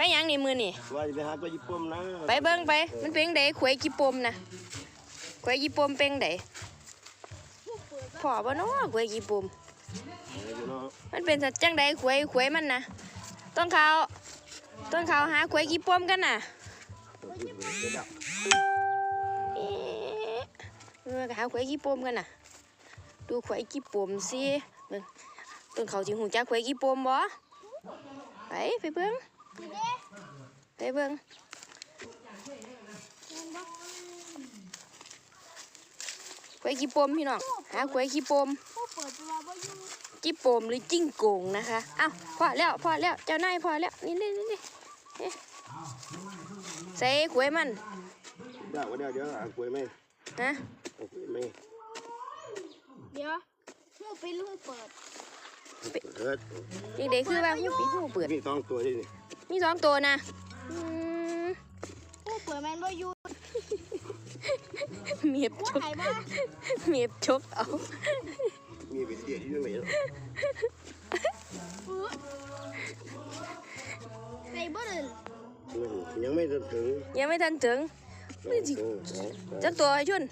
ไปหยังนี่มือนี่ว่าจะไปหาตัวญี่ปุ่นนะไปเบิ่งไป มันเป็นไดขวยกี่ปมนะขวยกี่ปมเป็นไดพอบ่เนาะขวยกี่ปมอยู่เนาะมันเป็นสัตว์จังใดขวยขวยมันนะต้นเขาวต้นเขาวหาขวยกี่ปมกันน่ะเอ๊ะเออหาขวยกี่ปมกันน่ะ ดูขวยกี่ปมสิเบิ่งต้นเขาวสิหูจักขวยกี่ปมบ่ไปไปเบิ่ง ไปเบิ่งขวยกี่ปมพี่น้องหาขวยกี่ปมผู้เปิดตัวว่าอยู่จิโปมหรือจิ้งโกงนะคะอ้าวพอแล้วพอแล้วเจ้านายพอแล้วนี่นี่นี่นี่เอ๊ะใส่ขวยมันเดี๋ยวเดี๋ยวเดี๋ยวอ่านคุยไหมนะเอาคุยไหมเดี๋ยวผู้เป็นผู้เปิดเอิดเด็กๆคือว่าหูปีหูเปิดมีสองตัวที่นี่ มีสองตัวนะอืมผู้เปิดแมนว่าอยู่เมียบผู้ชกไทยบ้าเมียบชกเอา มีเป็นเดียดที่ไม่เห็นไทยบ้าเลยยังไม่ถึงยังไม่ทันถึง ไม่ถึงจักตัวไอ้ชุน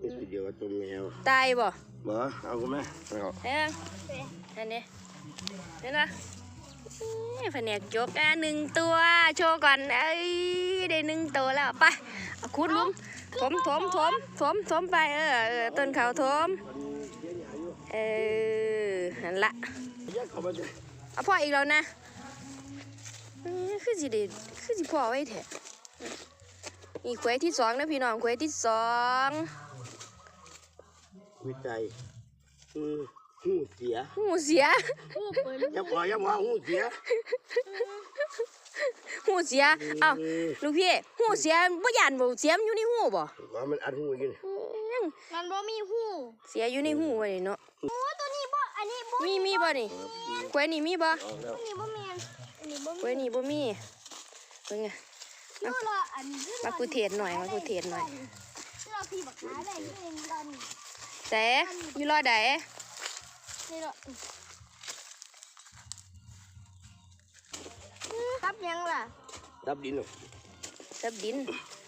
นี่เดียวกับตัวแมวตายบ่บ่เอากูไหมเอาเอ้ยอันนี้เห็นปะเอ้ย แผนกจกอะหนึ่งตัวโชว์ก่อนเอ้ยได้หนึ่งตัวแล้วไปเอาขุดหลุมถมถมถมถมถมไปเออเออต้นเขาถมเออนั่นละยักเข้าไปจะเอาพ่ออีกแล้วนะเอ้ยคือสิเด็คือสิพ่อไว้แท้อีกเควสที่สองนะพี่น้องเควสที่สองวิจัยอืม หูเสียหูเสียผู้เปิดยับว่ายับว่าหูเสียหูเสียเอ้าลูกพี่หูเสียบ่ยานบ่เสียมนอยู่ในหูบ่ว่ามันอัดหูกินอื้อมันบ่มีหูเสียอยู่ในหูไว้นี่เนาะโอ้ตัวนี้บ่อันนี้บ่มีมีบ่นี่เควสนี่มีบ่ออกแล้วอันนี้บ่แมนอันนี้บ่เควสนี่บ่มีเบิ่งอะชื่อละอันนี้ชื่อละมากูเทศหน่อยมากูเทศหน่อยชื่อละพี่บักขาได้ที่เองกันแต่อยู่รอใด นี่ละตับยังล่ะดับดินหรอตับดิน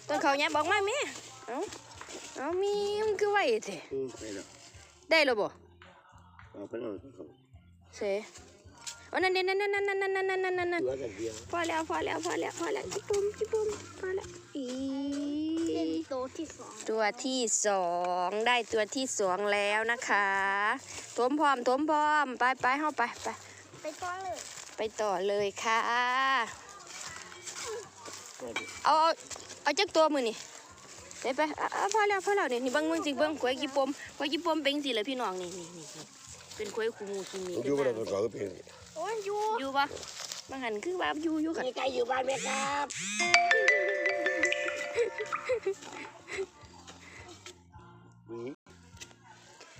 ต้นเขายับออกมาแม่เอ้าเอามีมันคือไว้แท้อืมไปแล้วได้แล้ว ตัวที่สองตัวที่สองได้ตัวที่สองแล้วนะคะถมพร้อมถมพร้อมไปไปเข้าไปไปไปต้อเลยไปต่อเลยค่ะเอาเอาเอาจักตัวมือนี่ไปไปเอาพอแล้วพอแล้วเนี่ยนี่บิ้งเบิ้งสิเบิ้งขวายกี่ปมขวายกี่ปมเป็นสิเลยพี่น้องนี่นี่นี่เป็นขวายคูมูคูมีอยู่บนตัวเขาเป็นโอ้ยอยู่อยู่ปะบางหันคือว่าอยู่อยู่ค่ะมีใครอยู่บ้านไหมครับ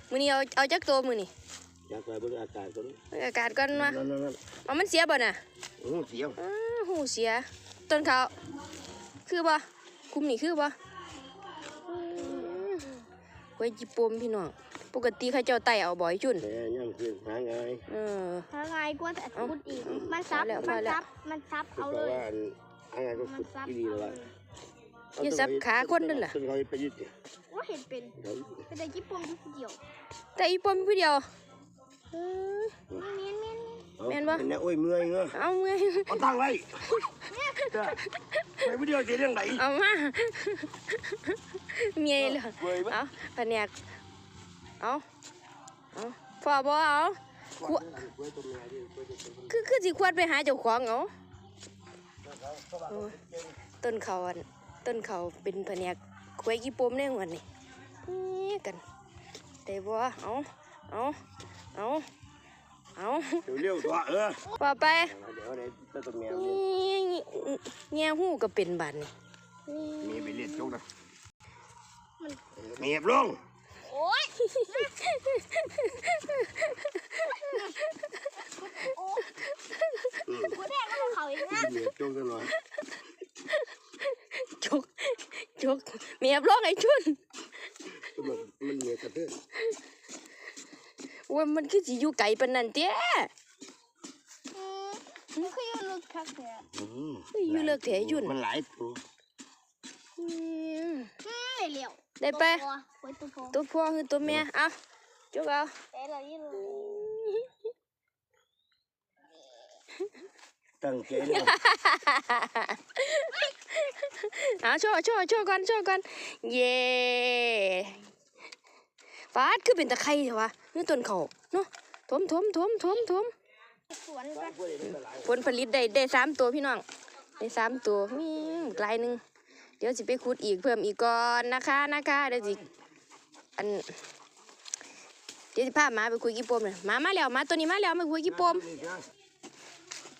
มือนี้เอาเอาจักตัวมือนี่อยากไปบนอากาศก่อนเบิ่งอากาศก่อนมานั่นนั่นนั่นเอามันเสียบ่น่ะโอ้เสียวอ้าหูเสีย ต้นเขาวคือบ่คุมนี่คือบ่อืมไว้จิปมพี่น้องปกติเขาเจ้าไต่เอาบ่อยจุนแต่ย่ำคือหาไงเออถ้าไงกว่าแต่พูดอีก มันซับพอแล้วพมัอนแล้ว ซับ มันซับคือเอาเพเลราะย ว่าอันหาไงก็มัขุนดซับที่ดีแล้วอ ย่าสับขาคนนั่นล่ะซึ่งเขาไปยึดเนี่ยว่าเห็นเป็นเป็นแต่ญี่ปุ่นที่เดียว แต่อีปมผู้เดียวเออเมียนเมียนแม่นบ่เนี่ยโอ้ยเมื่อยเงื้อเอาไงเอาตั้งไว้ไปวิดีโอเสียเรื่องไหนเอามาเมียเลยเมื่อยไหมเอาแผนกเอาเอาพอบ่เอาขวคือคือสิควรไปหาเจ้าของเอาโอ้ยต้นเขาอัน ต้นเขาเป็นแผนกควยกี่ปมในหัวนี่นี่กันได้บ่เอาเอาเอาเอาเร็วๆตัวเออพอไปเดี๋ยวในต้นแมวนี่แง่หูก็เป็นบาดนี่มีไปเรียนจุกนะมีบลงโอ้ยกูแทงก็เขาอีกนะ มีจุกกันหน่อย จกจกเมี ยบร้องไอ้ชุนมันมันมีกระเทือนว่ามันคือสิอยู่ไกลปานนั้นเตี้ยมันคืออยู่หนูลึกคักแท้อืมเฮ้ยอยู่เลิกแถยุ่นมันหลายตัวอืมไม่เหลียวได้ไปตัวไว้ตัวพอตัวพ่อคือตัวแม่เอาจกเอาแต่เรายี่เลยตั้งใจเลย เอาโชว์โชว์โชว์ก่อนโชว์ก่อนเย่ฟาดคือเป็นตะไคร้เหรอวะนี่ต้นเขาเนาะถมถมถมถมถมสวนกันผลผลิตได้ได้สามตัวพี่น้องได้สามตัวมีกลายหนึ่งเดี๋ยวสิไปขุดอีกเพิ่มอีกก่อนนะคะนะคะเดี๋ยวสิอันเดี๋ยวสิพาหมาไปคุยกี่ปมเลยหมามาแล้วมาตัวนี้มาแล้วมาคุยกี่ปม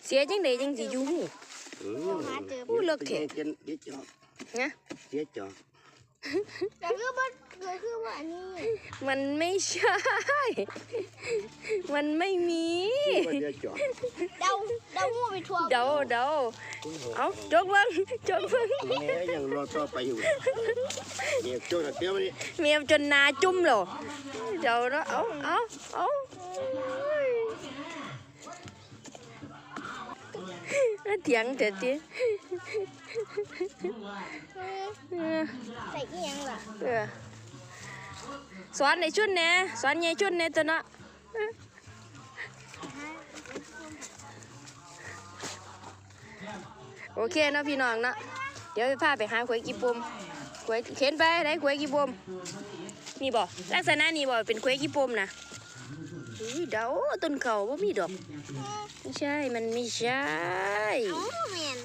เสียจังไดจังสิอยู่ มหาเจออู้เลิกเถเจ็ดเจ็ดจอกนะเจ็ดจอกแต่คือว่าคือคือว่าอันนี้มันไม่ใช่ มันไม่มีว่าเจ็ดจอกเดาเดางูไปทั่วเดาเดาเอาจกเบิ้งจกเบิ้งแม่ยังรอต่อไปอยู่เนี่ยโจ้น่ะเตี้ยมาดิเมียจนนาจุ่มเหรอเดาเนาะเอาเอาเอา เถียงเถอะทีเออใส่อีหยังล่ะเออสอนในชุดเนี่ยสอนใหญ่ชุดเนี่ยตัวเนาะโอเคเนาะพี่น้องเนาะเดี๋ยวไปพาไปหาขวยกีปุ่มขวยเข็นไปไหนขวยกีปุ่มนี่บ่ลักษณะนี้บ่เป็นขวยกีปุ่มนะ อุ้ยเดาต้นเขาบ่มีดอก ไม่ใช่ มันไม่ใช่ เอ้าแมน